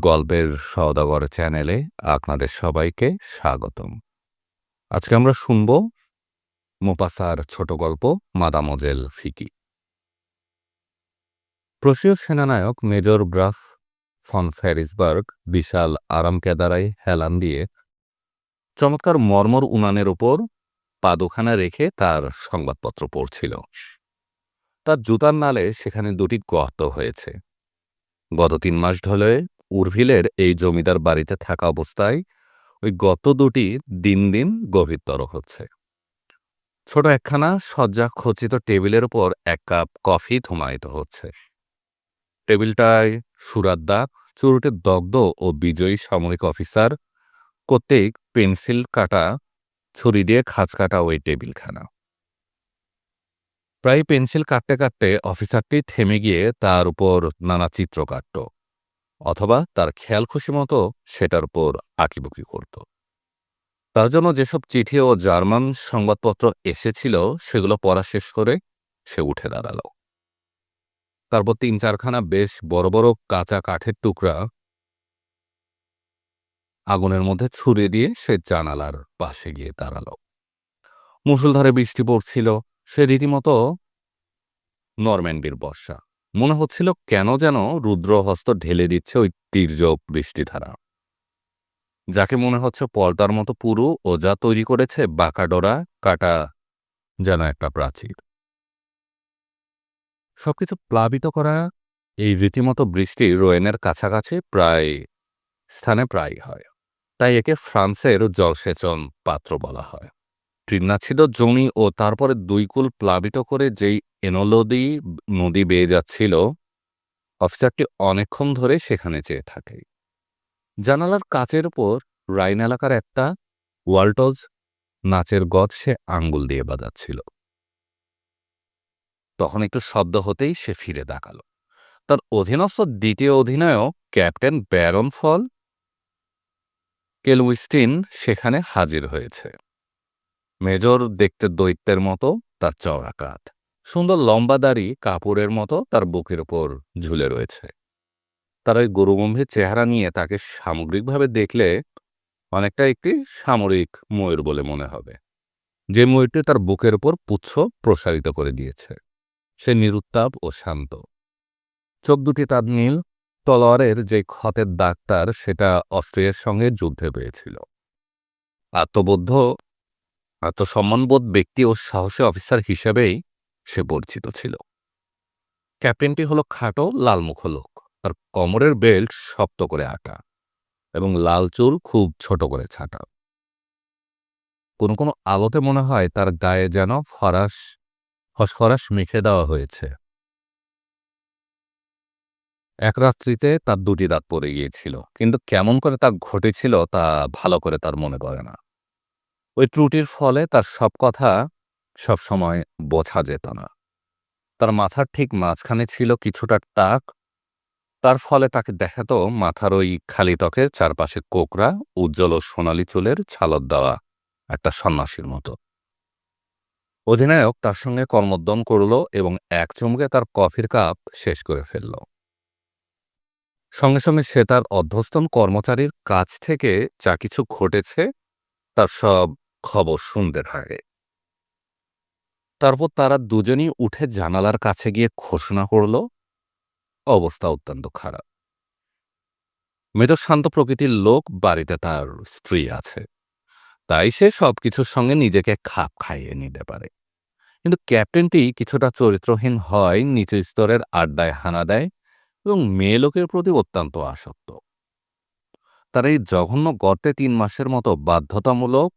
গল্পের সওদাগর চ্যানেলে আপনাদের সবাইকে স্বাগতম। আজকে আমরা শুনব মোপাসার ছোট গল্প মাদামজেল ফিকি। প্রশীয় সেনানায়ক মেজর গ্রাফ ফন ফ্যারিসবার্গ বিশাল আরাম কেদারায় হেলান দিয়ে চমৎকার মর্মর উনানের ওপর পাদুখানা রেখে তার সংবাদপত্র পড়ছিল। তার জুতার নালে সেখানে দুটি গর্ত হয়েছে। গত তিন মাস ধরে উর্ভিলের এই জমিদার বাড়িতে থাকা অবস্থায় ওই গত দুটি দিন দিন গভীরতর হচ্ছে। ছোট একখানা সজ্জা খচিত টেবিলের ওপর এক কাপ কফি ধুমায়িত হচ্ছে। টেবিলটায় সুরাদ্দা, চুরুটে দগ্ধ ও বিজয়ী সামরিক অফিসার, কর্তৃক পেন্সিল কাটা, ছুরি দিয়ে খাঁজ কাটা ওই টেবিলখানা। প্রায় পেন্সিল কাটতে কাটতে অফিসারটি থেমে গিয়ে তার উপর নানা চিত্র কাটত অথবা তার খেয়াল খুশি মতো সেটার উপর আঁকিবুকি করত। তার জন্য যেসব চিঠি ও জার্মান সংবাদপত্র এসেছিল, সেগুলো পড়া শেষ করে সে উঠে দাঁড়াল। তারপর তিন চারখানা বেশ বড় বড় কাঁচা কাঠের টুকরা আগুনের মধ্যে ছুড়ে দিয়ে সে জানালার পাশে গিয়ে দাঁড়াল। মুসুলধারে বৃষ্টি পড়ছিল, সে রীতিমতো নরম্যান্ডির বর্ষা। মনে হচ্ছিল কেন যেন রুদ্রহস্ত ঢেলে দিচ্ছে ওই তীর্যক বৃষ্টিধারা। যাকে মনে হচ্ছে পর্দার মতো পুরু ও যা তৈরি করেছে বাঁকাডোরা কাটা যেন একটা প্রাচীর। সবকিছু প্লাবিত করা এই রীতিমতো বৃষ্টি রোয়েনের কাছাকাছি প্রায়, স্থানে প্রায় হয়। তাই একে ফ্রান্সের জলসেচন পাত্র বলা হয়। তৃণাচ্ছিদ জমি ও তারপরে দুই কুল প্লাবিত করে যেই এনলদি নদী বেয়ে যাচ্ছিল, অফিসারটি অনেকক্ষণ ধরে সেখানে চেয়ে থাকে। জানালার কাচের উপর রাইন এলাকার একটা ওয়াল্টজ নাচের গদ সে আঙ্গুল দিয়ে বাজাচ্ছিল। তখন একটু শব্দ হতেই সে ফিরে তাকাল। তার অধীনস্থ দ্বিতীয় অধিনায়ক, ক্যাপ্টেন ব্যারন ফল কেলউইস্টিন সেখানে হাজির হয়েছে। মেজর দেখতে দৈত্যের মতো, তার চওড়া কাত সুন্দর লম্বা দাড়ি কাপড়ের মতো, তার বুকের ওপর ঝুলে রয়েছে। তার ওই গরুগম্ভীর চেহারা নিয়ে তাকে সামগ্রিকভাবে দেখলে অনেকটা একটি সামরিক ময়ূর বলে মনে হবে। যে ময়ূরটি তার বুকের ওপর পুচ্ছ প্রসারিত করে দিয়েছে। সে নিরুত্তাপ ও শান্ত। চোখ দুটি তার নীল, তলোয়ারের যে ক্ষতের দাগটার সেটা অস্ট্রিয়ার সঙ্গে যুদ্ধে পেয়েছিল। আত্মবোধ আত্মসম্মানবোধ ব্যক্তি ও সাহসী অফিসার হিসেবেই সে পরিচিত ছিল। ক্যাপ্টেনটি হলো খাটো লালমুখ লোক। তার কমরের বেল্ট শক্ত করে আটা এবং লাল চুল খুব ছোট করে ছাটা। কোনো কোনো আলোতে মনে হয় তার গায়ে যেন ফরাস, ফসফরাস মেখে দেওয়া হয়েছে। এক রাত্রিতে তার দুটি দাঁত পড়ে গিয়েছিল, কিন্তু কেমন করে তা ঘটেছিল তা ভালো করে তার মনে পড়ে না। ওই ত্রুটির ফলে তার সব কথা সব সময় বোঝা যেত না। তার মাথার ঠিক মাঝখানে ছিল কিছুটা টাক, তার ফলে তাকে দেখাত মাথার ওই খালি ত্বকের চারপাশে কোকরা উজ্জ্বল ও সোনালি চুলের ছালত দেওয়া একটা সন্ন্যাসীর মতো। অধিনায়ক তার সঙ্গে কর্মোদ্যম করল এবং এক চমকে তার কফির কাপ শেষ করে ফেলল। সঙ্গে সঙ্গে সে তার অধ্যস্তন কর্মচারীর কাছ থেকে যা কিছু ঘটেছে, তার সব খবর শুনতে থাকে। তারপর তারা দুজনই উঠে জানালার কাছে গিয়ে ঘোষণা করল, অবস্থা অত্যন্ত খারাপ। মেজর শান্ত প্রকৃতির লোক বাড়িতে তার স্ত্রী আছে। তাই সে সবকিছুর সঙ্গে নিজেকে খাপ খাইয়ে নিতে পারে। কিন্তু ক্যাপ্টেনটি কিছুটা চরিত্রহীন হয়, নিচু স্তরের আড্ডায় হানা দেয় এবং মেয়ে লোকের প্রতি অত্যন্ত আসক্ত। তার এই জঘন্য গর্তে তিন মাসের মতো বাধ্যতামূলক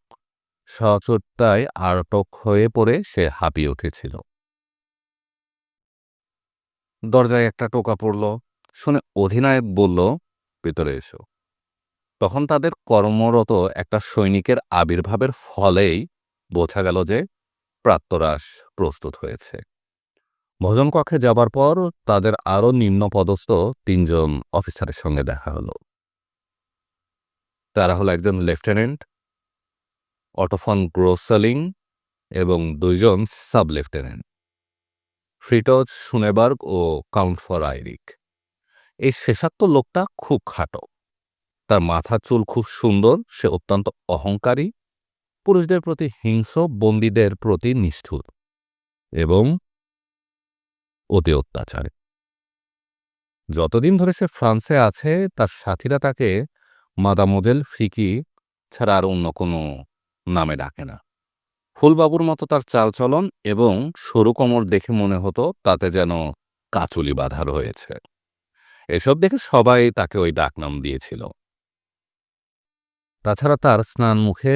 সচোট্টায় আটক হয়ে পড়ে সে হাঁপিয়ে উঠেছিল। দরজায় একটা টোকা পড়ল, শুনে অধিনায়ক বলল, ভেতরে এসো। তখন তাদের কর্মরত একটা সৈনিকের আবির্ভাবের ফলেই বোঝা গেল যে প্রাত্যরাস প্রস্তুত হয়েছে। ভোজন কক্ষে যাবার পর তাদের আরও নিম্নপদস্থ তিনজন অফিসারের সঙ্গে দেখা হলো। তারা হলো একজন লেফটেন্যান্ট অটোফন গ্রোসালিং এবং দুইজন সাব লেফটেন্যান্ট ফ্রিটজ সুনেবার্গ ও কাউন্ট ফর আইরিক। এই শেষাত্ম লোকটা খুব খাটো। তার মাথার চুল খুব সুন্দর, সে অত্যন্ত অহংকারী, পুরুষদের প্রতি হিংস্র, বন্দীদের প্রতি নিষ্ঠুর এবং অতি অত্যাচারী। যতদিন ধরে সে ফ্রান্সে আছে, তার সাথীরা তাকে মাদামোজেল ফিকি ছাড়া আর অন্য কোনো নামে ডাকে না। ফুলবাবুর মতো তার চালচলন এবং সরু কোমর দেখে মনে হতো তাতে যেন কাচুলি বাঁধা রয়েছে এসব দেখে সবাই তাকে ওই ডাকনাম দিয়েছিল। তাছাড়া তার স্নান মুখে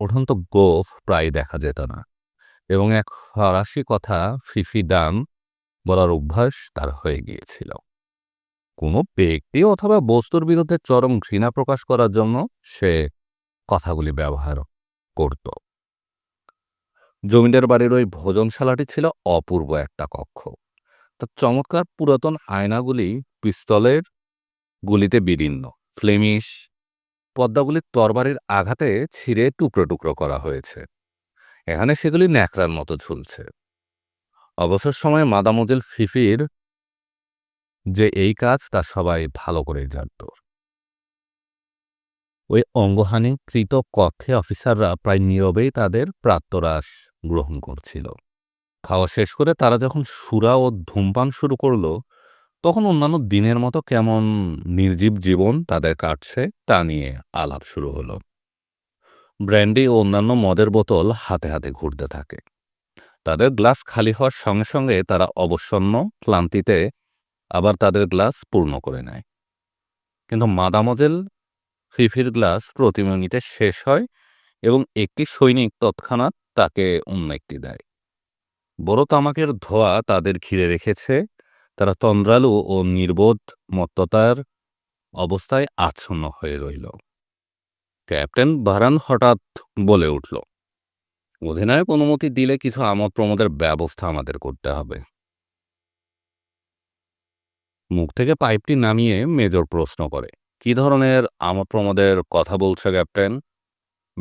ওঠন্ত গোফ প্রায় দেখা যেত না এবং এক ফরাসি কথা ফিফি ডান বলার অভ্যাস তার হয়ে গিয়েছিল। কোনো ব্যক্তি অথবা বস্তুর বিরুদ্ধে চরম ঘৃণা প্রকাশ করার জন্য সে কথাগুলি ব্যবহার করত। জমিদার বাড়ির ওই ভোজনশালাটি ছিল অপূর্ব একটা কক্ষ। তার চমৎকার পুরাতন আয়নাগুলি পিস্তলের গুলিতে বিদীর্ণ, ফ্লেমিশ পদ্মাগুলির তরবারির আঘাতে ছিঁড়ে টুকরো টুকরো করা হয়েছে। এখানে সেগুলি ন্যাকড়ার মতো ঝুলছে। অবসর সময়ে মাদামুজেল ফিফির যে এই কাজ তা সবাই ভালো করে জানত। ওই অঙ্গহানিকৃত কক্ষে অফিসাররা প্রায় নীরবেই তাদের প্রাত্যরাস গ্রহণ করছিল। খাওয়া শেষ করে তারা যখন সুরা ও ধূমপান শুরু করল, তখন অন্যান্য দিনের মতো কেমন নির্জীব জীবন তাদের কাটছে তা নিয়ে আলাপ শুরু হলো। ব্র্যান্ডি ও অন্যান্য মদের বোতল হাতে হাতে ঘুরতে থাকে। তাদের গ্লাস খালি হওয়ার সঙ্গে সঙ্গে তারা অবসন্ন ক্লান্তিতে আবার তাদের গ্লাস পূর্ণ করে নেয়। কিন্তু মাদামজেল ফিফির গ্লাস প্রতি মিনিটে শেষ হয় এবং একটি সৈনিক তৎক্ষণাৎ তাকে অন্য একটি দেয়। বড় তামাকের ধোয়া তাদের ঘিরে রেখেছে। তারা তন্দ্রালু ও নির্বোধ মত্ততার অবস্থায় আচ্ছন্ন হয়ে রইল। ক্যাপ্টেন বারান হঠাৎ বলে উঠল, অধিনায়ক অনুমতি দিলে কিছু আমোদ প্রমোদের ব্যবস্থা আমাদের করতে হবে। মুখ থেকে পাইপটি নামিয়ে মেজর প্রশ্ন করে কি ধরনের আমোদ প্রমোদের কথা বলছে ক্যাপ্টেন?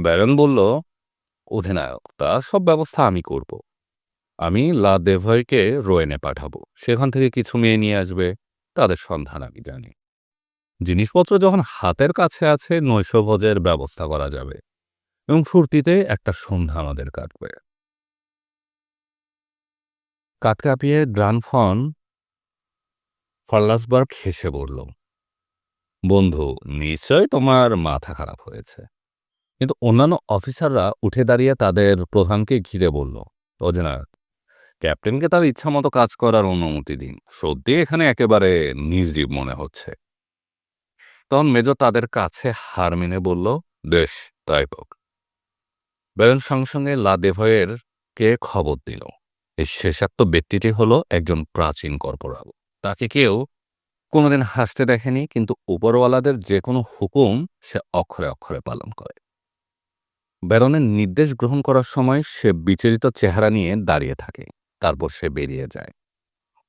ব্যারন বলল, অধিনায়ক, তা সব ব্যবস্থা আমি করব। আমি লা দেভয়কে রোয়েনে পাঠাবো। সেখান থেকে কিছু মেয়ে নিয়ে আসবে। তাদের সন্ধান আমি জানি। জিনিসপত্র যখন হাতের কাছে আছে, নৈশভোজের ব্যবস্থা করা যাবে। এবং ফুর্তিতে একটা সন্ধ্যা আমাদের কাটবে। কাট কাঁপিয়ে গ্রানফন ফল্লাসবার্গ হেসে বলল বন্ধু নিশ্চয় তোমার মাথা খারাপ হয়েছে। কিন্তু অন্যান্য অফিসাররা উঠে দাঁড়িয়ে তাদের প্রধানকে ঘিরে বলল অজনায়ক ক্যাপ্টেনকে তার ইচ্ছামতো কাজ করার অনুমতি দিন। সত্যি এখানে একেবারে নির্জীব মনে হচ্ছে। তখন মেজর তাদের কাছে হার মেনে বলল, বেশ, তাই হোক। ব্যারন সঙ্গে সঙ্গে লা দেভয়ের কে খবর দিল। এই শেষাক্ত ব্যক্তিটি হলো একজন প্রাচীন কর্পোরাল। তাকে কেউ কোনোদিন হাসতে দেখেনি, কিন্তু উপরওয়ালাদের যে কোনো হুকুম সে অক্ষরে অক্ষরে পালন করে। ব্যারনের নির্দেশ গ্রহণ করার সময় সে বিচলিত চেহারা নিয়ে দাঁড়িয়ে থাকে, তারপর সে বেরিয়ে যায়।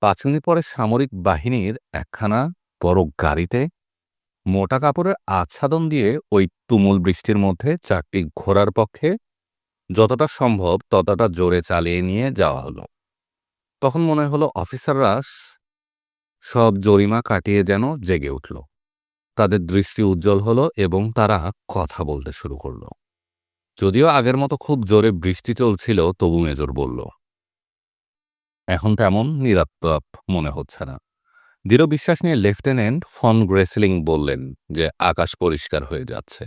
পাঁচ মিনিট পরে সামরিক বাহিনীর একখানা বড় গাড়িতে মোটা কাপড়ের আচ্ছাদন দিয়ে ওই তুমুল বৃষ্টির মধ্যে চারটি ঘোড়ার পক্ষে যতটা সম্ভব ততটা জোরে চালিয়ে নিয়ে যাওয়া হলো। তখন মনে হলো অফিসাররা সব জরিমা কাটিয়ে যেন জেগে উঠল। তাদের দৃষ্টি উজ্জ্বল হলো এবং তারা কথা বলতে শুরু করল। যদিও আগের মতো খুব জোরে বৃষ্টি চলছিল, তবু মেজর বলল, এখন তেমন নিরাপদ মনে হচ্ছে না। দৃঢ় বিশ্বাস নিয়ে লেফটেন্যান্ট ফন গ্রেসলিং বললেন যে, আকাশ পরিষ্কার হয়ে যাচ্ছে।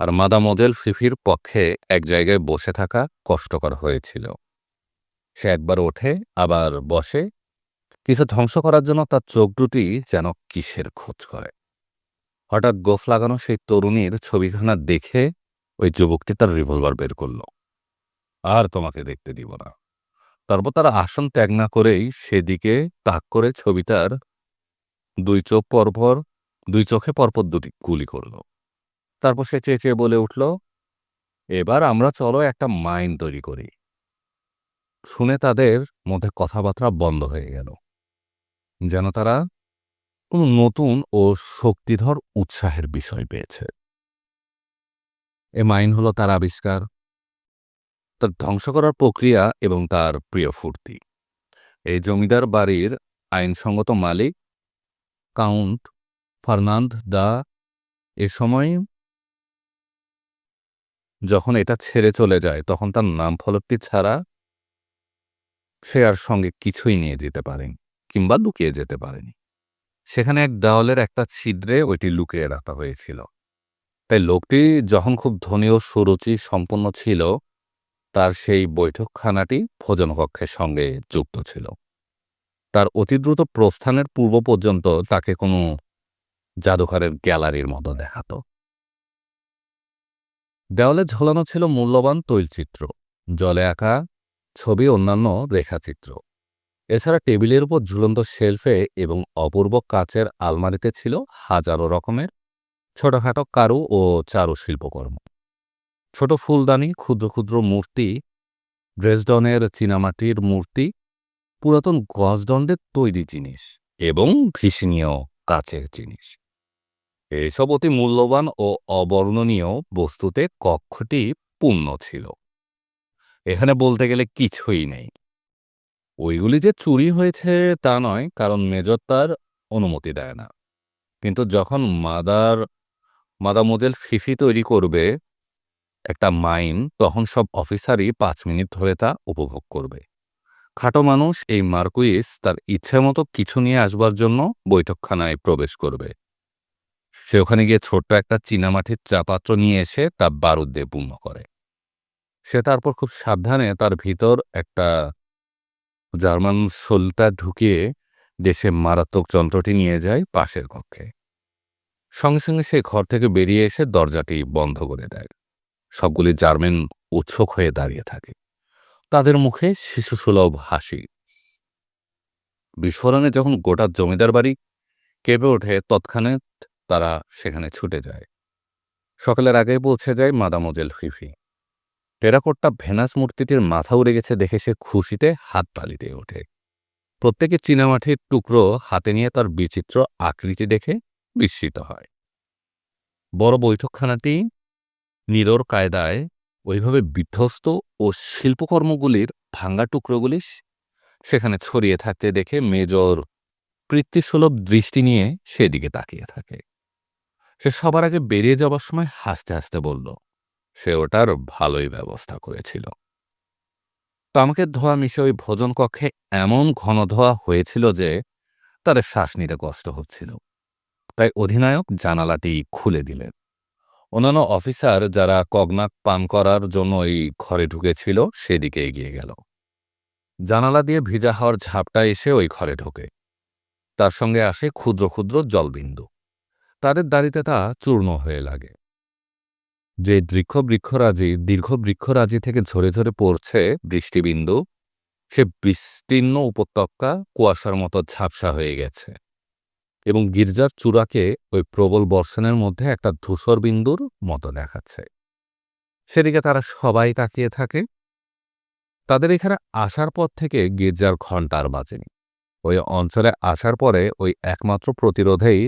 আর মাদা মডেল ফিফির পক্ষে এক জায়গায় বসে থাকা কষ্টকর হয়েছিল। সে একবার ওঠে, আবার বসে কিছু ধ্বংস করার জন্য তার চোখ দুটি যেন কিসের খোঁজ করে। হঠাৎ গোফ লাগানো সেই তরুণীর ছবিখানা দেখে ওই যুবকটি তার রিভলভার বের করল। আর তোমাকে দেখতে দিব না। তারপর তারা আসন ত্যাগ না করেই সেদিকে তাক করে ছবিটার দুই চোখ পরপর, দুই চোখে পরপর দুটি গুলি করল। তারপর সে চেয়ে চেয়ে বলে উঠল, এবার আমরা চলো একটা মাইন তৈরি করি। শুনে তাদের মধ্যে কথাবার্তা বন্ধ হয়ে গেল। যেন তারা কোনো নতুন ও শক্তিধর উৎসাহের বিষয় পেয়েছে। এ মাইন হলো তার আবিষ্কার। তার ধ্বংস করার প্রক্রিয়া এবং তার প্রিয় ফুর্তি। এই জমিদার বাড়ির আইনসঙ্গত মালিক কাউন্ট ফার্নান্দ দা এ সময় যখন এটা ছেড়ে চলে যায়, তখন তার নাম ফলকটি ছাড়া সে আর সঙ্গে কিছুই নিয়ে যেতে পারেনি। কিংবা লুকিয়ে যেতে পারেনি। সেখানে এক দেওয়ালের একটা ছিদ্রে ওইটি লুকিয়ে রাখা হয়েছিল। তাই লোকটি যখন খুব ধনী ও সুরুচি সম্পন্ন ছিল, তার সেই বৈঠকখানাটি ভোজনকক্ষের সঙ্গে যুক্ত ছিল। তার অতি দ্রুত প্রস্থানের পূর্ব পর্যন্ত তাকে কোনো জাদুঘরের গ্যালারির মতো দেখাত। দেওয়ালে ঝোলানো ছিল মূল্যবান তৈলচিত্র, জলে আঁকা ছবি, অন্যান্য রেখাচিত্র। এছাড়া টেবিলের উপর ঝুলন্ত শেলফে এবং অপূর্ব কাচের আলমারিতে ছিল হাজারো রকমের ছোটখাটো কারু ও চারু শিল্পকর্ম। ছোট ফুলদানি, ক্ষুদ্র ক্ষুদ্র মূর্তি, ড্রেসডনের চীনামাটির মূর্তি, পুরাতন গজদণ্ডের তৈরি জিনিস এবং ভীষণীয় কাচের জিনিস। এসব অতি মূল্যবান ও অবর্ণনীয় বস্তুতে কক্ষটি পূর্ণ ছিল। এখানে বলতে গেলে কিছুই নেই। ওইগুলি যে চুরি হয়েছে তা নয়, কারণ মেজর তার অনুমতি দেয় না। কিন্তু যখন মাদার মাদামোজেল ফিফি তৈরি করবে একটা মাইন, তখন সব অফিসারই পাঁচ মিনিট ধরে তা উপভোগ করবে। খাটো মানুষ এই মার্কুইস তার ইচ্ছে মতো কিছু নিয়ে আসবার জন্য বৈঠকখানায় প্রবেশ করবে। সে ওখানে গিয়ে ছোট্ট একটা চীনামাটির চা পাত্র নিয়ে এসে তা বারুদ দিয়ে পূর্ণ করে। সে তারপর খুব সাবধানে তার ভিতর একটা জার্মান সোলতা ঢুকিয়ে দেশে মারাত্মক যন্ত্রটি নিয়ে যায় পাশের কক্ষে। সঙ্গে সঙ্গে সে ঘর থেকে বেরিয়ে এসে দরজাটি বন্ধ করে দেয়। সবগুলি জার্মান উৎসুক হয়ে দাঁড়িয়ে থাকে। তাদের মুখে শিশুসুলভ হাসি। বিস্ফোরণে যখন গোটা জমিদার বাড়ি কেঁপে ওঠে, তৎক্ষণাৎ তারা সেখানে ছুটে যায়। সকালের আগে পৌঁছে যায় মাদামোজেল ফিফি। টেরাকোট্টা ভেনাস মূর্তিটির মাথা উড়ে গেছে দেখে সে খুশিতে হাত তালিতে ওঠে। প্রত্যেকে চীনামাঠির টুকরো হাতে নিয়ে তার বিচিত্র আকৃতি দেখে বিস্মিত হয়। বড় বৈঠকখানাটি নিরর কায়দায় ওইভাবে বিধ্বস্ত ও শিল্পকর্মগুলির ভাঙ্গা টুকরোগুলি সেখানে ছড়িয়ে থাকতে দেখে মেজর কৃত্তিসুলভ দৃষ্টি নিয়ে সেদিকে তাকিয়ে থাকে। সে সবার আগে বেরিয়ে যাবার সময় হাসতে হাসতে বলল সে ওটার ভালোই ব্যবস্থা করেছিল। তামাকের ধোয়া মিশে ওই ভোজন কক্ষে এমন ঘন ধোয়া হয়েছিল যে তাদের শ্বাস নিতে কষ্ট হচ্ছিল। তাই অধিনায়ক জানালাটি খুলে দিলেন। অন্যান্য অফিসার যারা কগনাক পান করার জন্য ওই ঘরে ঢুকেছিল সেদিকে এগিয়ে গেল। জানালা দিয়ে ভিজা হওয়ার ঝাপটা এসে ওই ঘরে ঢোকে। তার সঙ্গে আসে ক্ষুদ্র ক্ষুদ্র জলবিন্দু। তাদের দাড়িতে তা চূর্ণ হয়ে লাগে। যে দীর্ঘ বৃক্ষরাজি দীর্ঘ বৃক্ষরাজি থেকে ঝরে ঝরে পড়ছে বৃষ্টিবিন্দু সে বিস্তীর্ণ উপত্যকা কুয়াশার মতো ঝাপসা হয়ে গেছে এবং গির্জার চূড়াকে ওই প্রবল বর্ষণের মধ্যে একটা ধূসর বিন্দুর মতো দেখাচ্ছে। সেদিকে তারা সবাই তাকিয়ে থাকে। তাদের এখানে আসার পর থেকে গির্জার ঘণ্টার বাজেনি। ওই অঞ্চলে আসার পরে ওই একমাত্র প্রতিরোধেই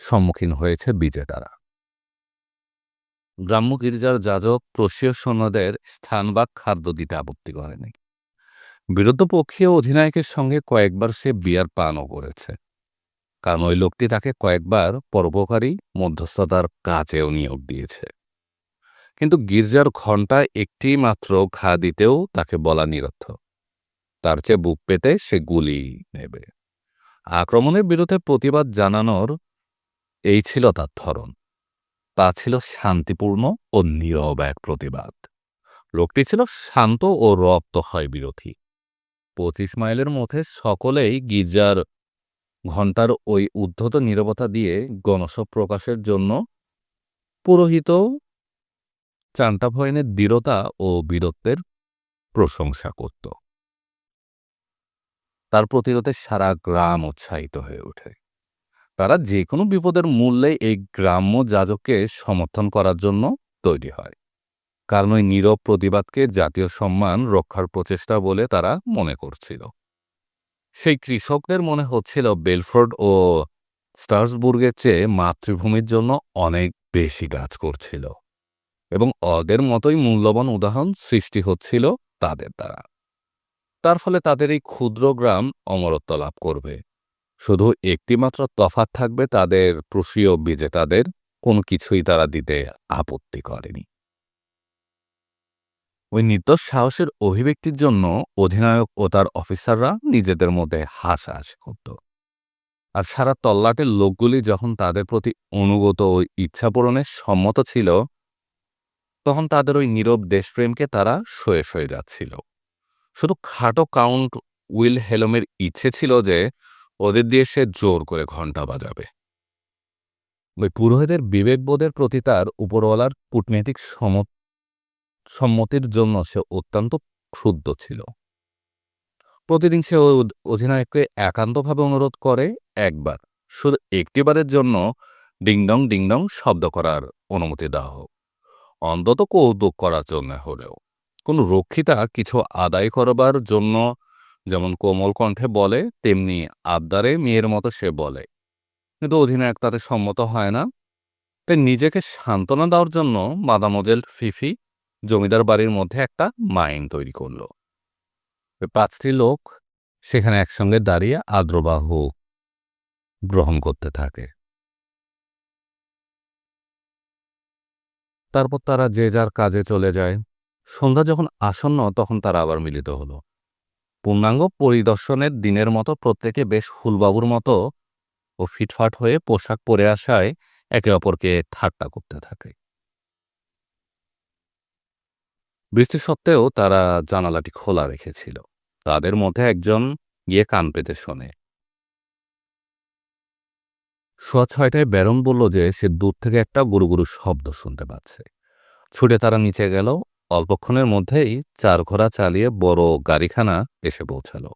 সম্মুখীন হয়েছে বিজেতারা। গ্রাম্য গির্জার যাজক প্রশীয় সৈন্যদের স্থান বা খাদ্য দিতে আপত্তি করেনি বিরুদ্ধপক্ষীয় অধিনায়কের সঙ্গে কয়েকবার সে বিয়ার পানও করেছে। কারণ ওই লোকটি তাকে কয়েকবার পরোপকারী মধ্যস্থতার কাজেও নিয়োগ দিয়েছে। কিন্তু গির্জার ঘণ্টায় একটি মাত্র ঘা দিতেও তাকে বলা নিরর্থ। তার চেয়ে বুক পেতে সে গুলি নেবে। আক্রমণের বিরুদ্ধে প্রতিবাদ জানানোর এই ছিল তার ধরন। তা ছিল শান্তিপূর্ণ ও নীরব এক প্রতিবাদ। লোকটি ছিল শান্ত ও রক্ত হয় বিরোধী। পঁচিশ মাইলের মধ্যে সকলেই গির্জার ঘণ্টার ওই উদ্ধত নীরবতা দিয়ে গণসব প্রকাশের জন্য পুরোহিত চান্টাভয়নের দৃঢ়তা ও বীরত্বের প্রশংসা করত। তার প্রতিরোধে সারা গ্রাম উৎসাহিত হয়ে ওঠে। তারা যে কোনো বিপদের মূল্যে এই গ্রাম্য যাজককে সমর্থন করার জন্য তৈরি হয়। কারণ ওই নীরব প্রতিবাদকে জাতীয় সম্মান রক্ষার প্রচেষ্টা বলে তারা মনে করছিল। সেই কৃষকদের মনে হচ্ছিল বেলফোর্ড ও স্টার্সবুর্গের চেয়ে মাতৃভূমির জন্য অনেক বেশি কাজ করছিল এবং ওদের মতোই মূল্যবান উদাহরণ সৃষ্টি হচ্ছিল তাদের দ্বারা। তার ফলে তাদের এই ক্ষুদ্র গ্রাম অমরত্ব লাভ করবে। শুধু একটিমাত্র তফাত থাকবে তাদের প্রশীয় বিজেতাদের, কোনো কিছুই তারা দিতে আপত্তি করেনি। ওই নির্দোষ সাহসের অভিব্যক্তির জন্য অধিনায়ক ও তার অফিসাররা নিজেদের মধ্যে হাসাহাসি করত। আর সারা তল্লাটের লোকগুলি যখন তাদের প্রতি অনুগত ও ইচ্ছা পূরণে সম্মত ছিল, তখন তাদের ওই নীরব দেশপ্রেমকে তারা সয়ে সয়ে যাচ্ছিল। শুধু খাটো কাউন্ট উইল হেলমের ইচ্ছে ছিল যে ওদের দিয়ে সে জোর করে ঘণ্টা বাজাবে। ওই পুরোহিতের বিবেকবোধের প্রতি তার উপরওয়ালার কূটনৈতিক সম- সম্মতির জন্য সে অত্যন্ত ক্ষুব্ধ ছিল। প্রতিদিন সে অধিনায়ককে একান্তভাবে অনুরোধ করে একবার, শুধু একটিবারের জন্য ডিংডং ডিংডং শব্দ করার অনুমতি দেওয়া হোক। অন্তত কৌতুক করার জন্য হলেও। কোনো রক্ষিতা কিছু আদায় করবার জন্য যেমন কোমল কণ্ঠে বলে, তেমনি আবদারে মেয়ের মতো সে বলে। কিন্তু অধিনায়ক তাতে সম্মত হয় না। তাই নিজেকে সান্ত্বনা দেওয়ার জন্য মাদামোজেল ফিফি জমিদার বাড়ির মধ্যে একটা মাইন তৈরি করল। পাঁচটি লোক সেখানে একসঙ্গে দাঁড়িয়ে আদ্রবাহু গ্রহণ করতে থাকে। তারপর তারা যে যার কাজে চলে যায়। সন্ধ্যা যখন আসন্ন, তখন তারা আবার মিলিত হলো। পূর্ণাঙ্গ পরিদর্শনের দিনের মতো প্রত্যেকে বেশ ফুলবাবুর মতো ও ফিটফাট হয়ে পোশাক পরে আসায় একে অপরকে ঠাট্টা করতে থাকে। বৃষ্টি সত্ত্বেও তারা জানালাটি খোলা রেখেছিল। তাদের মধ্যে একজন গিয়ে কান পেতে শোনে। সোয়া ছয়টায় ব্যারন বলল যে সে দূর থেকে একটা গুরু গুরু শব্দ শুনতে পাচ্ছে। ছুটে তারা নিচে গেল অল্পক্ষণের মধ্যেই চার ঘোড়া চালিয়ে বড় গাড়িখানা এসে পৌঁছালো।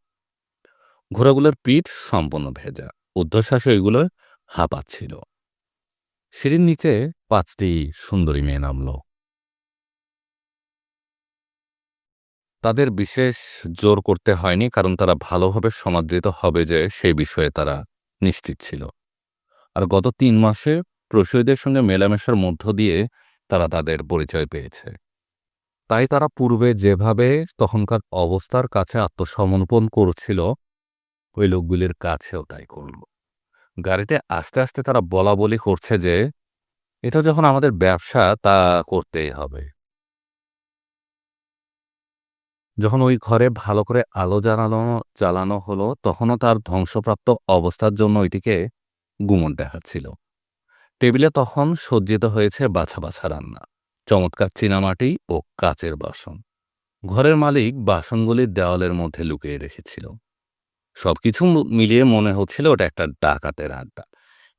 ঘোড়াগুলোর পিঠ সম্পূর্ণ ভেজা। ঊর্ধ্বশ্বাসে ওইগুলো হাঁপাচ্ছিল। সিঁড়ির নিচে পাঁচটি সুন্দরী মেয়ে নামল। তাদের বিশেষ জোর করতে হয়নি কারণ তারা ভালোভাবে সমাদৃত হবে যে সেই বিষয়ে তারা নিশ্চিত ছিল। আর গত তিন মাসে প্রসূয়দের সঙ্গে মেলামেশার মধ্য দিয়ে তারা তাদের পরিচয় পেয়েছে। তাই তারা পূর্বে যেভাবে তখনকার অবস্থার কাছে আত্মসমর্পণ করছিল, ওই লোকগুলির কাছেও তাই করল। গাড়িতে আস্তে আস্তে তারা বলা বলি করছে যে, এটা যখন আমাদের ব্যবসা, তা করতেই হবে। যখন ওই ঘরে ভালো করে আলো জ্বালানো জ্বালানো হলো, তখনও তার ধ্বংসপ্রাপ্ত অবস্থার জন্য ওইটিকে গুমন দেখাচ্ছিল। টেবিলে তখন সজ্জিত হয়েছে বাছা বাছা রান্না। চমৎকার চীনামাটি ও কাচের বাসন। ঘরের মালিক বাসনগুলির দেওয়ালের মধ্যে লুকিয়ে রেখেছিল। সবকিছু ম- মিলিয়ে মনে হচ্ছিল ওটা একটা ডাকাতের আড্ডা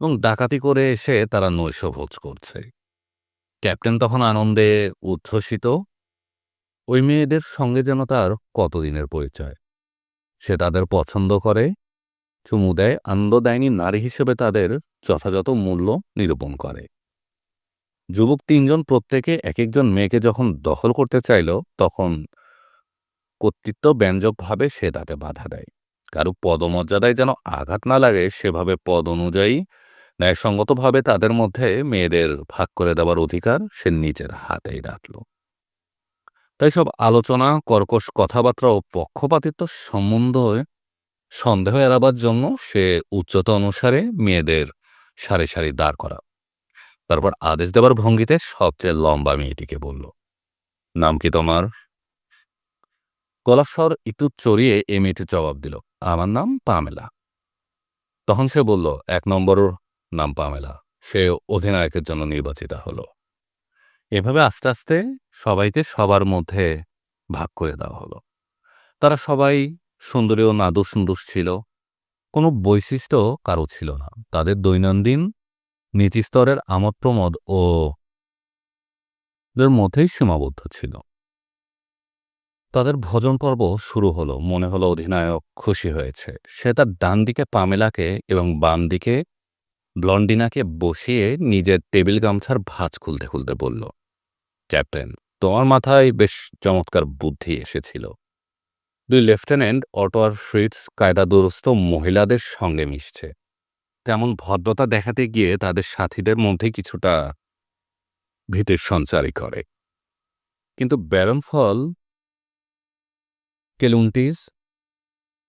এবং ডাকাতি করে এসে তারা নৈশভোজ করছে। ক্যাপ্টেন তখন আনন্দে উচ্ছ্বসিত, ওই মেয়েদের সঙ্গে যেন তার কতদিনের পরিচয়? সে তাদের পছন্দ করে, চুমু দেয়, আনন্দ দেয়নি, নারী হিসেবে তাদের যথাযথ মূল্য নিরূপণ করে। যুবক তিনজন প্রত্যেকে এক একজন মেয়েকে যখন দখল করতে চাইল, তখন কর্তৃত্ব ব্যঞ্জকভাবে সে তাকে বাধা দেয়। কারও পদমর্যাদায় যেন আঘাত না লাগে, সেভাবে পদ অনুযায়ী ন্যায়সঙ্গতভাবে তাদের মধ্যে মেয়েদের ভাগ করে দেওয়ার অধিকার সে নিজের হাতেই রাখল। তাই সব আলোচনা, কর্কশ কথাবার্তা ও পক্ষপাতিত্ব সম্বন্ধে সন্দেহ এড়াবার জন্য সে উচ্চতা অনুসারে মেয়েদের সারি সারি দাঁড় করা তারপর আদেশ দেবার ভঙ্গিতে সবচেয়ে লম্বা মেয়েটিকে বলল, নাম কি তোমার? গলাস্বর একটু চড়িয়ে এ মেয়েটি জবাব দিল, আমার নাম পামেলা। তখন সে বলল, এক নম্বর নাম পামেলা। সে অধিনায়কের জন্য নির্বাচিত হলো। এভাবে আস্তে আস্তে সবাইকে সবার মধ্যে ভাগ করে দেওয়া হলো। তারা সবাই সুন্দরী ও নুদুস ছিল। কোনো বৈশিষ্ট্য কারও ছিল না। তাদের দৈনন্দিন নিচ স্তরের আমোদ প্রমোদ ও মধ্যেই সীমাবদ্ধ ছিল। তাদের ভোজন পর্ব শুরু হলো, মনে হলো অধিনায়ক খুশি হয়েছে। সে তার ডান দিকে পামেলাকে এবং বাম দিকে ব্লন্ডিনাকে বসিয়ে নিজের টেবিল গামছার ভাঁজ খুলতে খুলতে বলল, ক্যাপ্টেন, তোমার মাথায় বেশ চমৎকার বুদ্ধি এসেছিল। দুই লেফটেন্যান্ট অটোয়ার ফ্রিটস কায়দা দুরস্ত মহিলাদের সঙ্গে মিশছে। তেমন ভদ্রতা দেখাতে গিয়ে তাদের সাথীদের মধ্যে কিছুটা ভীতির সঞ্চারই করে। কিন্তু ব্যারন ফল, কেলুন্টিস,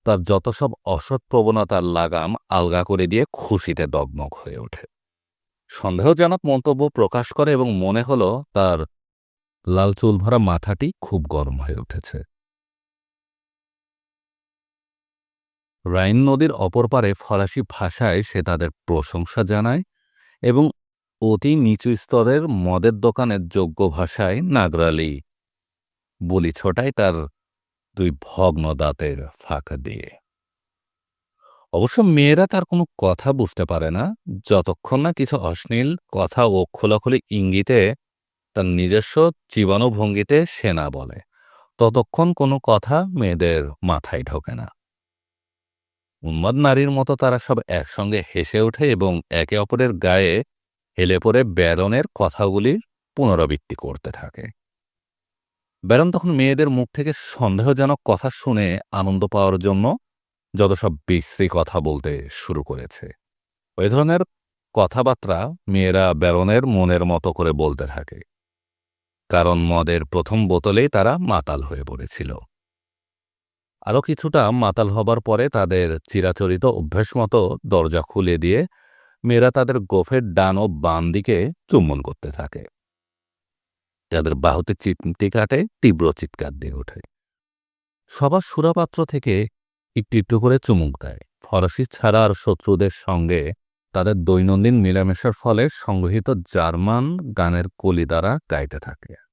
তার যত সব অসৎ প্রবণতার লাগাম আলগা করে দিয়ে খুশিতে দগমগ হয়ে ওঠে। সন্দেহজনক মন্তব্য প্রকাশ করে এবং মনে হলো তার লাল চুল ভরা মাথাটি খুব গরম হয়ে উঠেছে। রাইন নদীর অপর পারে ফরাসি ভাষায় সে তাদের প্রশংসা জানায় এবং অতি নিচু স্তরের মদের দোকানের যোগ্য ভাষায় নাগরালি বলি ছোটায় তার দুই ভগ্ন দাঁতের ফাঁকা দিয়ে। অবশ্য মেয়েরা তার কোনো কথা বুঝতে পারে না। যতক্ষণ না কিছু অশ্লীল কথা ও খোলাখুলি ইঙ্গিতে তার নিজস্ব জীবাণু ভঙ্গিতে সে বলে, ততক্ষণ কোনো কথা মেয়েদের মাথায় ঢোকে না। উন্মাদ নারীর মতো তারা সব একসঙ্গে হেসে ওঠে এবং একে অপরের গায়ে হেলে পড়ে ব্যারনের কথাগুলির পুনরাবৃত্তি করতে থাকে। ব্যারন তখন মেয়েদের মুখ থেকে সন্দেহজনক কথা শুনে আনন্দ পাওয়ার জন্য যত সব বিশ্রী কথা বলতে শুরু করেছে। ওই ধরনের কথাবার্তা মেয়েরা ব্যারনের মনের মতো করে বলতে থাকে। কারণ মদের প্রথম বোতলেই তারা মাতাল হয়ে পড়েছিল। আরও কিছুটা মাতাল হবার পরে তাদের চিরাচরিত অভ্যাস মতো দরজা খুলে দিয়ে মেয়েরা তাদের গোফের ডান ও বাম দিকে চুম্বন করতে থাকে। তাদের বাহুতে চিমটি কাটে, তীব্র চিৎকার দিয়ে ওঠে। সবার সুরাপাত্র থেকে একটু একটু করে চুমুক দেয়। ফরাসি ছাড়া আর শত্রুদের সঙ্গে তাদের দৈনন্দিন মিলামেশার ফলে সংগৃহীত জার্মান গানের কলি দ্বারা গাইতে থাকে।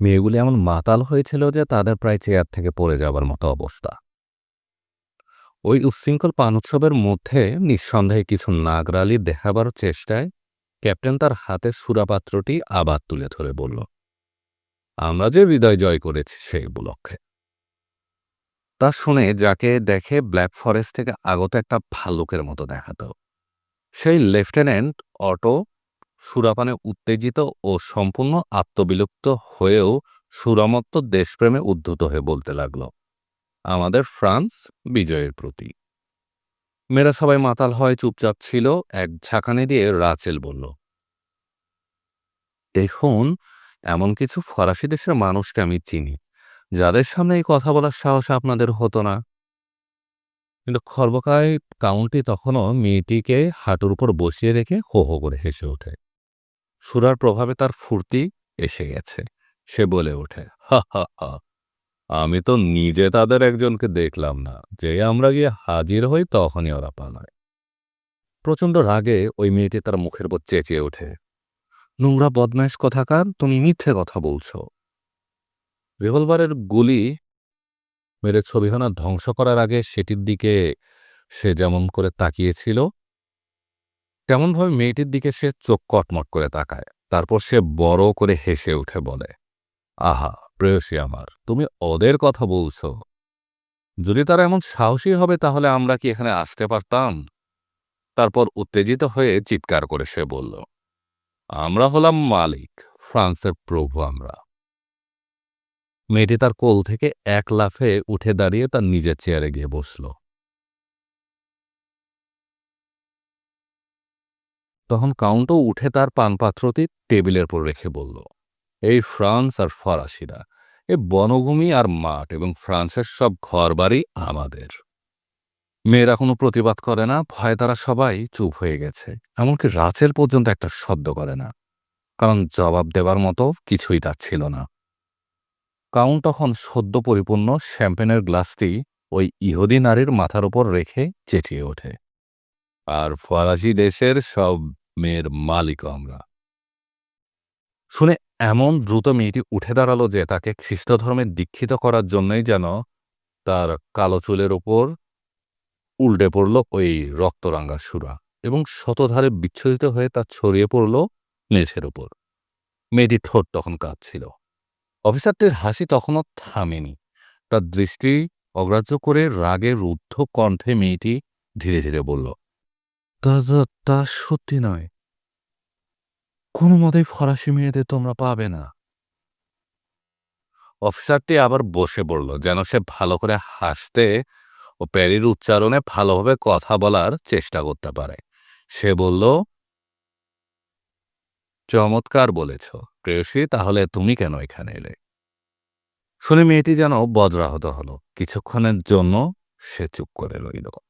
মেয়েগুলি এমন মাতাল হয়েছিল যে তাদের প্রায় চেয়ার থেকে পড়ে যাবার মতো অবস্থা। ওই উচ্ছৃঙ্খল পান উৎসবের মধ্যে নিঃসন্দেহে কিছু নাগরালি দেখাবার চেষ্টায় ক্যাপ্টেন তার হাতের সুরাপাত্রটি আবার তুলে ধরে বলল, আমরা যে হৃদয় জয় করেছি সেই উপলক্ষে। তা শুনে যাকে দেখে ব্ল্যাক ফরেস্ট থেকে আগত একটা ভাল্লুকের মতো দেখাত। সেই লেফটেন্যান্ট অটো সুরাপানে উত্তেজিত ও সম্পূর্ণ আত্মবিলুপ্ত হয়েও সুরামত্ত দেশপ্রেমে উদ্ধত হয়ে বলতে লাগল, আমাদের ফ্রান্স বিজয়ের প্রতি মেয়েরা সবাই মাতাল হয় চুপচাপ ছিল। এক ঝাঁকানি দিয়ে রাচেল বলল, দেখুন, এমন কিছু ফরাসি দেশের মানুষকে আমি চিনি, যাদের সামনে এই কথা বলার সাহস আপনাদের হতো না। কিন্তু খর্বকায় কাউন্টি তখনও মেয়েটিকে হাঁটুর উপর বসিয়ে রেখে হো হো করে হেসে ওঠে। সুরার প্রভাবে তার ফুর্তি এসে গেছে। সে বলে ওঠে, হা হা আমি তো নিজে তাদের একজনকে দেখলাম না। যে আমরা গিয়ে হাজির হই তখনই ওরা পালায়। প্রচণ্ড রাগে ওই মেয়েটি তার মুখের উপর চেঁচিয়ে ওঠে, নোংরা বদমাইশ কথাকার? তুমি মিথ্যে কথা বলছ। রিভলভারের গুলি মেরে ছবিখানা ধ্বংস করার আগে সেটির দিকে সে যেমন করে তাকিয়েছিল তেমনভাবে মেয়েটির দিকে সে চোখ কটমট করে তাকায়। তারপর সে বড় করে হেসে উঠে বলে, আহা, প্রেয়সী আমার, তুমি ওদের কথা বলছো। যদি তারা এমন সাহসী হবে তাহলে আমরা কি এখানে আসতে পারতাম? তারপর উত্তেজিত হয়ে চিৎকার করে সে বলল, আমরা হলাম মালিক, ফ্রান্সের প্রভু আমরা। মেয়েটি তার কোল থেকে এক লাফে উঠে দাঁড়িয়ে তার নিজের চেয়ারে গিয়ে বসল। তখন কাউন্টও উঠে তার পানপাত্রটি টেবিলের উপর রেখে বলল, এই ফ্রান্স আর ফরাসিরা, এ বনভূমি আর মাঠ এবং ফ্রান্সের সব ঘরবাড়ি আমাদের। মেয়েরা কোনো প্রতিবাদ করে না, ভয়ে তারা সবাই চুপ হয়ে গেছে। এমনকি রাচের পর্যন্ত একটা শব্দ করে না, কারণ জবাব দেবার মতো কিছুই তার ছিল না। কাউন্ট তখন সদ্য পরিপূর্ণ শ্যাম্পেনের গ্লাসটি ওই ইহুদি নারীর মাথার উপর রেখে চেঁচিয়ে ওঠে। আর ফরাসি দেশের সব মেয়ের মালিক আমরা। শুনে এমন দ্রুত মেয়েটি উঠে দাঁড়াল যে তাকে খ্রিস্ট ধর্মে দীক্ষিত করার জন্যই যেন তার কালো চুলের ওপর উল্টে পড়ল ওই রক্তরাঙ্গা সুরা এবং শতধারে বিচ্ছুরিত হয়ে তা ছড়িয়ে পড়ল মেঝের ওপর। মেয়েটি ঠোঁট তখন কাঁদছিল অফিসারটির হাসি তখনও থামেনি। তার দৃষ্টি অগ্রাহ্য করে রাগে রুদ্ধ কণ্ঠে মেয়েটি ধীরে ধীরে বলল তা তা- তা সত্যি নয়। কোনো মতেই ফরাসি মেয়েদের তোমরা পাবে না। অফিসারটি আবার বসে পড়ল, যেন সে ভালো করে হাসতে ও প্যারির উচ্চারণে ভালোভাবে কথা বলার চেষ্টা করতে পারে। সে বলল, চমৎকার বলেছ। প্রেয়সী, তাহলে তুমি কেন এখানে এলে? শুনে মেয়েটি যেন বজ্রাহত হলো। কিছুক্ষণের জন্য সে চুপ করে রইল।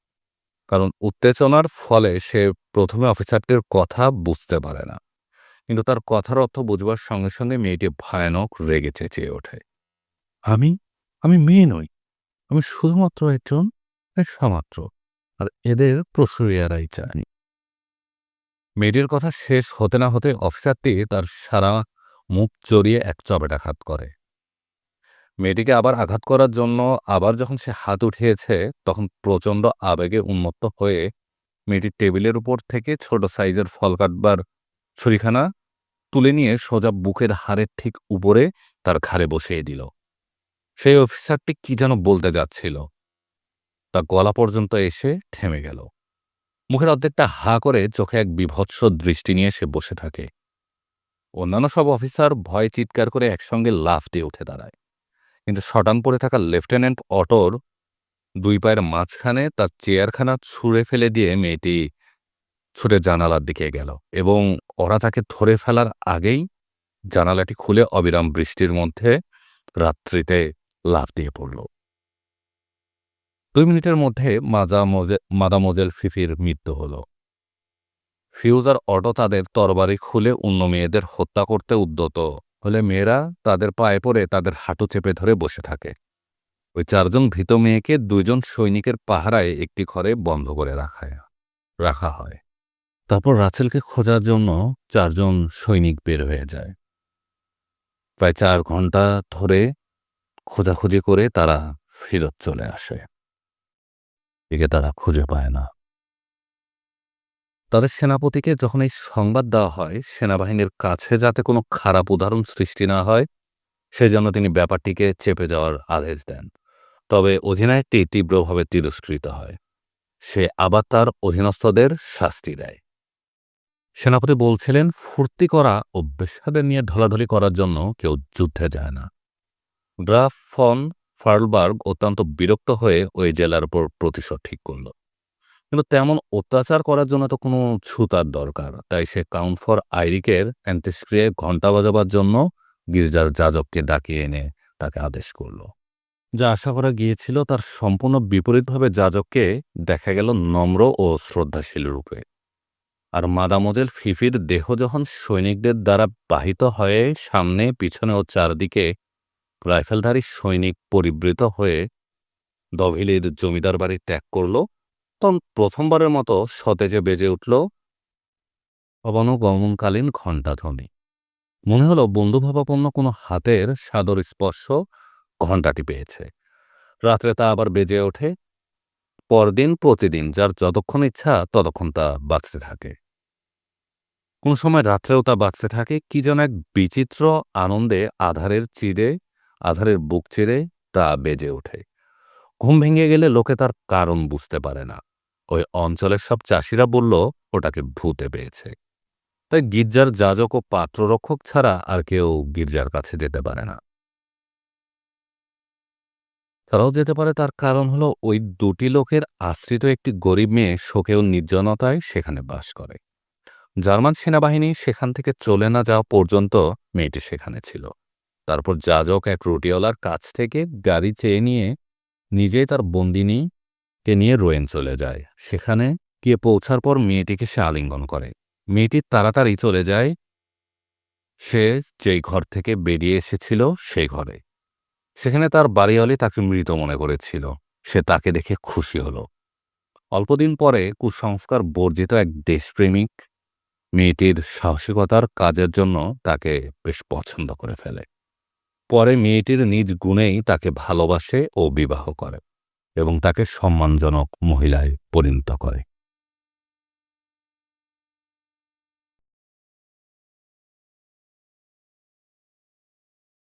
কারণ উত্তেজনার ফলে সে প্রথমে অফিসারটির কথা বুঝতে পারে না। কিন্তু তার কথার অর্থ বুঝবার সঙ্গে সঙ্গে মেয়েটি ভয়ানক রেগে চেঁচিয়ে ওঠে। আমি? আমি মেয়ে নই। আমি শুধুমাত্র একজন সামাত্র আর এদের প্রসূয়ারাই চাই মেয়েটির কথা শেষ হতে না হতে অফিসারটি তার সারা মুখ জড়িয়ে এক চপেট আঘাত করে। মেয়েটিকে আবার আঘাত করার জন্য আবার যখন সে হাত উঠিয়েছে, তখন প্রচণ্ড আবেগে উন্মত্ত হয়ে মেয়েটির টেবিলের উপর থেকে ছোট সাইজের ফল কাটবার ছুরিখানা তুলে নিয়ে সোজা বুকের হাড়ের ঠিক উপরে তার ঘাড়ে বসিয়ে দিল। সেই অফিসারটি কি যেন বলতে যাচ্ছিল। তা গলা পর্যন্ত এসে থেমে গেল। মুখের অর্ধেকটা হা করে চোখে এক বিভৎস দৃষ্টি নিয়ে সে বসে থাকে। অন্যান্য সব অফিসার ভয় চিৎকার করে একসঙ্গে লাফ দিয়ে উঠে দাঁড়ায়। কিন্তু শটান পরে থাকা লেফটেন্যান্ট অটোর দুই পায়ের মাঝখানে তার চেয়ারখানা ছুঁড়ে ফেলে দিয়ে মেয়েটি ছুটে জানালার দিকে গেল এবং ওরা তাকে ধরে ফেলার আগেই জানালাটি খুলে অবিরাম বৃষ্টির মধ্যে রাত্রিতে লাফ দিয়ে পড়ল। দুই মিনিটের মধ্যে মাজা মজে মাদা মোজেল ফিফির মৃত্যু হল। ফিউজার অটো তাদের তরবারি খুলে অন্য মেয়েদের হত্যা করতে উদ্যত হলে মেয়েরা তাদের পায়ে পড়ে তাদের হাঁটু চেপে ধরে বসে থাকে। ওই চারজন ভীত মেয়েকে দুইজন সৈনিকের পাহারায় একটি ঘরে বন্ধ করে রাখায়, রাখা হয়। তারপর রাচেলকে খোঁজার জন্য চারজন সৈনিক বের হয়ে যায়। প্রায় চার ঘণ্টা ধরে খোঁজাখুঁজি করে তারা ফেরত চলে আসে। একে তারা খুঁজে পায় না। তাদের সেনাপতিকে যখন এই সংবাদ দেওয়া হয়, সেনাবাহিনীর কাছে যাতে কোনো খারাপ উদাহরণ সৃষ্টি না হয়, সেজন্য তিনি ব্যাপারটিকে চেপে যাওয়ার আদেশ দেন। তবে অধিনায়কটি তীব্রভাবে তিরস্কৃত হয়। সে আবার তার অধীনস্থদের শাস্তি দেয়। সেনাপতি বলছিলেন, ফুর্তি করা ও বেশ্যাদের নিয়ে ঢলাঢলি করার জন্য কেউ যুদ্ধে যায় না। ড্রাফ ফন ফার্লবার্গ অত্যন্ত বিরক্ত হয়ে ওই জেলার উপর প্রতিশোধ ঠিক করল। কিন্তু তেমন অত্যাচার করার জন্য তো কোনো ছুতার দরকার। তাই সে কাউন্ট ফর আইরিকের অ্যান্টিস্ক্রিয়ে ঘণ্টা বাজাবার জন্য গির্জার যাজককে ডাকিয়ে এনে তাকে আদেশ করল। যা আশা করা গিয়েছিল তার সম্পূর্ণ বিপরীতভাবে যাজককে দেখা গেল নম্র ও শ্রদ্ধাশীল রূপে। আর মাদামোজেল ফিফির দেহ যখন সৈনিকদের দ্বারা বাহিত হয়ে সামনে, পিছনে ও চারদিকে রাইফেলধারী সৈনিক পরিবৃত হয়ে দভিলির জমিদার বাড়ি ত্যাগ করল তখন প্রথমবারের মতো সতেজে বেজে উঠল অবনগমনকালীন ঘণ্টাধ্বনি। মনে হলো বন্ধুভাবাপন্ন কোনো হাতের সাদর স্পর্শ ঘণ্টাটি পেয়েছে। রাত্রে তা আবার বেজে ওঠে। পরদিন প্রতিদিন, যার যতক্ষণ ইচ্ছা ততক্ষণ তা বাঁচতে থাকে। কোন সময় রাত্রেও তা বাঁচতে থাকে। কি যেন এক বিচিত্র আনন্দে আধারের চিড়ে, আধারের বুক চিরে তা বেজে ওঠে। ঘুম ভেঙে গেলে লোকে তার কারণ বুঝতে পারে না। ওই অঞ্চলের সব চাষিরা বলল, ওটাকে ভূতে পেয়েছে। তাই গির্জার যাজক ও পাত্ররক্ষক ছাড়া আর কেউ গির্জার কাছে যেতে পারে না। তারাও যেতে পারে, তার কারণ হলো ওই দুটি লোকের আশ্রিত একটি গরিব মেয়ে শোকে ও নির্জনতায় সেখানে বাস করে। জার্মান সেনাবাহিনী সেখান থেকে চলে না যাওয়া পর্যন্ত মেয়েটি সেখানে ছিল। তারপর যাজক এক রুটিওয়ালার কাছ থেকে গাড়ি চেয়ে নিয়ে নিজেই তার বন্দিনীকে নিয়ে রোয়েন চলে যায়। সেখানে গিয়ে পৌঁছার পর মেয়েটিকে সে আলিঙ্গন করে। মেয়েটি তাড়াতাড়ি চলে যায়। সে যেই ঘর থেকে বেরিয়ে এসেছিল সেই ঘরে। সেখানে তার বাড়িওয়ালি তাকে মৃত মনে করেছিল। সে তাকে দেখে খুশি হলো। অল্পদিন পরে কুসংস্কার বর্জিত এক দেশপ্রেমিক মেয়েটির সাহসিকতার কাজের জন্য তাকে বেশ পছন্দ করে ফেলে। পরে মেয়েটির নিজ গুণেই তাকে ভালোবাসে ও বিবাহ করে। এবং তাকে সম্মানজনক মহিলায় পরিণত করে।